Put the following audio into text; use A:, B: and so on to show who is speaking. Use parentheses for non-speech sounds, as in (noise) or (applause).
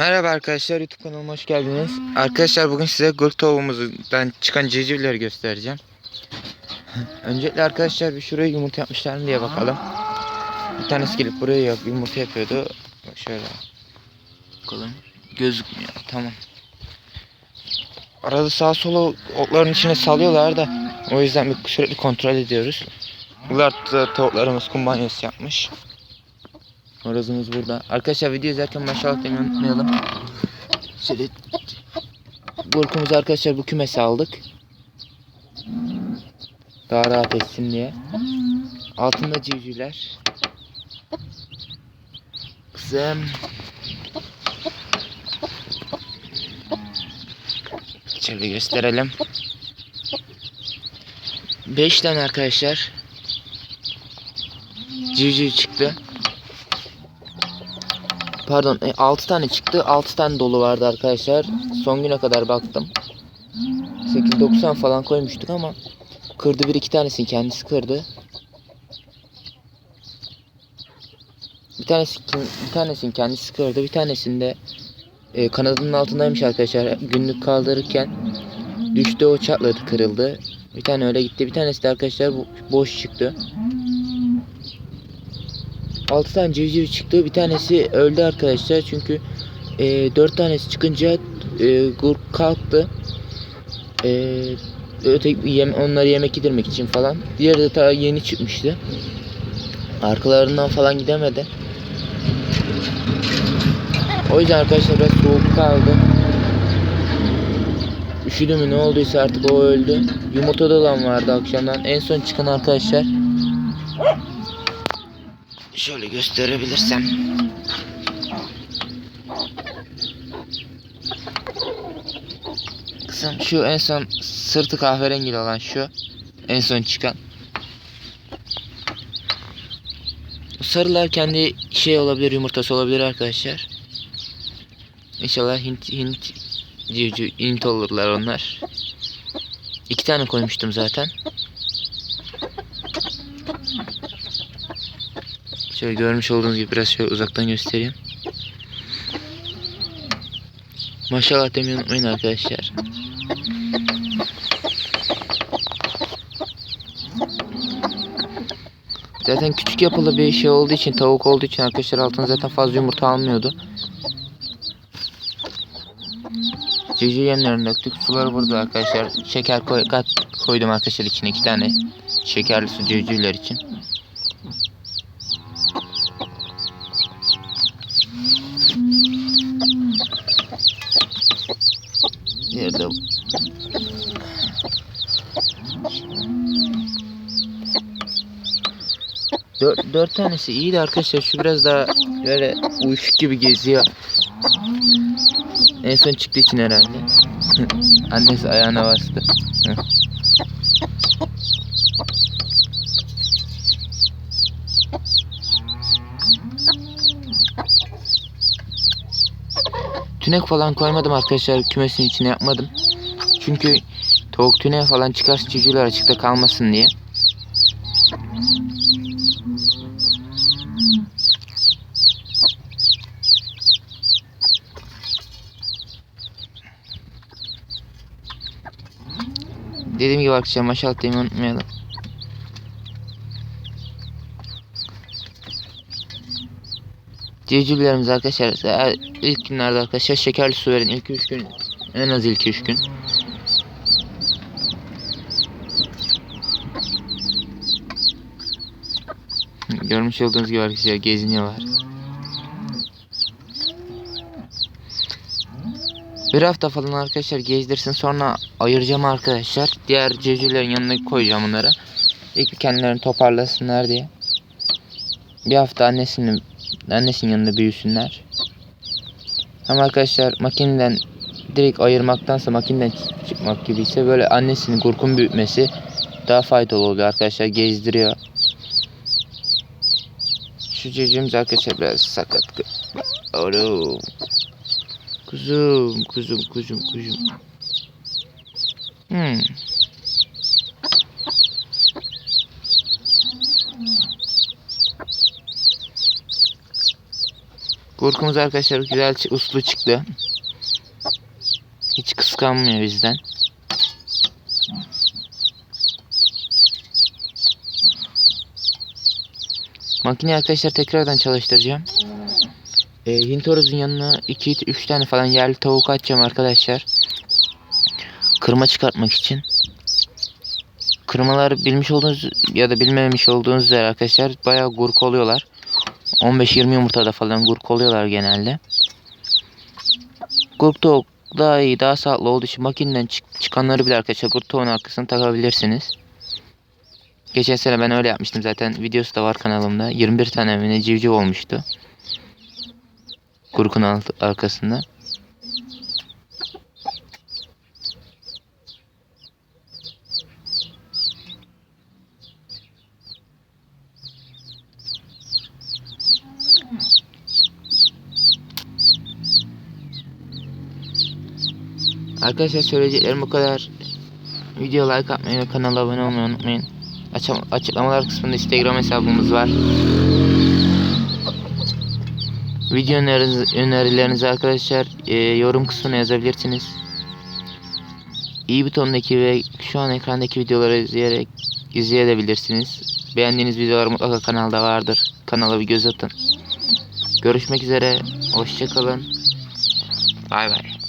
A: Merhaba arkadaşlar YouTube kanalıma hoş geldiniz. Arkadaşlar bugün size gurk tavuğumuzdan çıkan civcivleri göstereceğim. (laughs) Öncelikle arkadaşlar bir şuraya yumurta yapmışlar mı diye bakalım. Bir tanesi gelip buraya yap, yumurta yapıyordu. Bak şöyle. Bakalım. Gözükmüyor. Tamam. Arada sağa sola otların içine salıyorlar da o yüzden bir sürekli kontrol ediyoruz. Bunlar da tavuklarımız kumbanyası yapmış. Horozumuz burada. Arkadaşlar video izlerken maşallah demeyi unutmayalım. Şöyle Gurkumuzu arkadaşlar bu kümese aldık. Daha rahat etsin diye. Altında civcivler. Kızım. Şöyle gösterelim. 5 tane arkadaşlar. Civciv çıktı. Pardon 6 tane çıktı. 6 tane dolu vardı arkadaşlar. Son güne kadar baktım. 8.90 falan koymuştuk ama kırdı bir iki tanesini kendisi kırdı. Bir tanesi bir tanesini kendisi kırdı. Bir tanesinde e, kanadının altındaymış arkadaşlar. Günlük kaldırırken düştü o çatladı kırıldı. Bir tane öyle gitti. Bir tanesi de arkadaşlar boş çıktı. 6 tane civciv çıktı. Bir tanesi öldü arkadaşlar. Çünkü e, 4 tanesi çıkınca e, gurk kalktı. E, öteki yem, onları yemek yedirmek için falan. Diğeri de daha yeni çıkmıştı. Arkalarından falan gidemedi. O yüzden arkadaşlar biraz soğuk kaldı. Üşüdü mü ne olduysa artık o öldü. Yumurtada olan vardı akşamdan. En son çıkan arkadaşlar Şöyle gösterebilirsem. Kızım şu en son sırtı kahverengi olan şu. En son çıkan. Sarılar kendi şey olabilir yumurtası olabilir arkadaşlar. İnşallah Hint Hint civciv Hint olurlar onlar. İki tane koymuştum zaten. Şöyle görmüş olduğunuz gibi biraz şöyle uzaktan göstereyim. Maşallah demeyi unutmayın arkadaşlar. Zaten küçük yapılı bir şey olduğu için tavuk olduğu için arkadaşlar altına zaten fazla yumurta almıyordu. Civciv yemlerini döktük. Suları burada arkadaşlar. Şeker koy, koydum arkadaşlar içine iki tane. Şekerli su civcivler için. Dört, dört tanesi iyiydi arkadaşlar. Şu biraz daha böyle uyuşuk gibi geziyor. En son çıktığı için herhalde. (laughs) Annesi ayağına bastı. Tünek falan koymadım arkadaşlar. Kümesin içine yapmadım. Çünkü tavuk tüneği falan çıkarsa civcivler açıkta kalmasın diye. Dediğim gibi arkadaşlar maşallah demeyi unutmayalım. Civcivlerimiz arkadaşlar eğer ilk günlerde arkadaşlar şekerli su verin ilk 3 gün en az ilk 3 gün. Görmüş olduğunuz gibi arkadaşlar geziniyorlar. Bir hafta falan arkadaşlar gezdirsin sonra ayıracağım arkadaşlar. Diğer civcivlerin yanına koyacağım onları. İlk kendilerini toparlasınlar diye. Bir hafta annesinin annesinin yanında büyüsünler. Ama arkadaşlar makineden direkt ayırmaktansa makineden çıkmak gibi ise böyle annesinin kurkun büyütmesi daha faydalı oluyor arkadaşlar gezdiriyor. Şu civcivimiz arkadaşlar biraz sakat. Oğlum. Kuzum, kuzum, kuzum, kuzum. Hmm. Gurkumuz arkadaşlar güzel uslu çıktı. Hiç kıskanmıyor bizden. Makineyi arkadaşlar tekrardan çalıştıracağım. Ee, Hint horozun yanına 2-3 tane falan yerli tavuk atacağım arkadaşlar. Kırma çıkartmak için. Kırmalar bilmiş olduğunuz ya da bilmemiş olduğunuz üzere arkadaşlar bayağı gurk oluyorlar. 15-20 yumurtada falan gurk oluyorlar genelde. Gurk tavuk daha iyi daha sağlıklı olduğu için makineden çık- çıkanları bile arkadaşlar gurk tavuğun arkasına takabilirsiniz. Geçen sene ben öyle yapmıştım zaten videosu da var kanalımda. 21 tane mi ne civciv olmuştu. Gurkun alt- arkasında. Arkadaşlar söyleyeceklerim bu kadar. Video like atmayı ve kanala abone olmayı unutmayın. Açıklamalar kısmında Instagram hesabımız var. Video önerilerinizi arkadaşlar e, yorum kısmına yazabilirsiniz. İyi butondaki ve şu an ekrandaki videoları izleyerek izleyebilirsiniz. Beğendiğiniz videolar mutlaka kanalda vardır. Kanala bir göz atın. Görüşmek üzere. Hoşçakalın. Bay bay.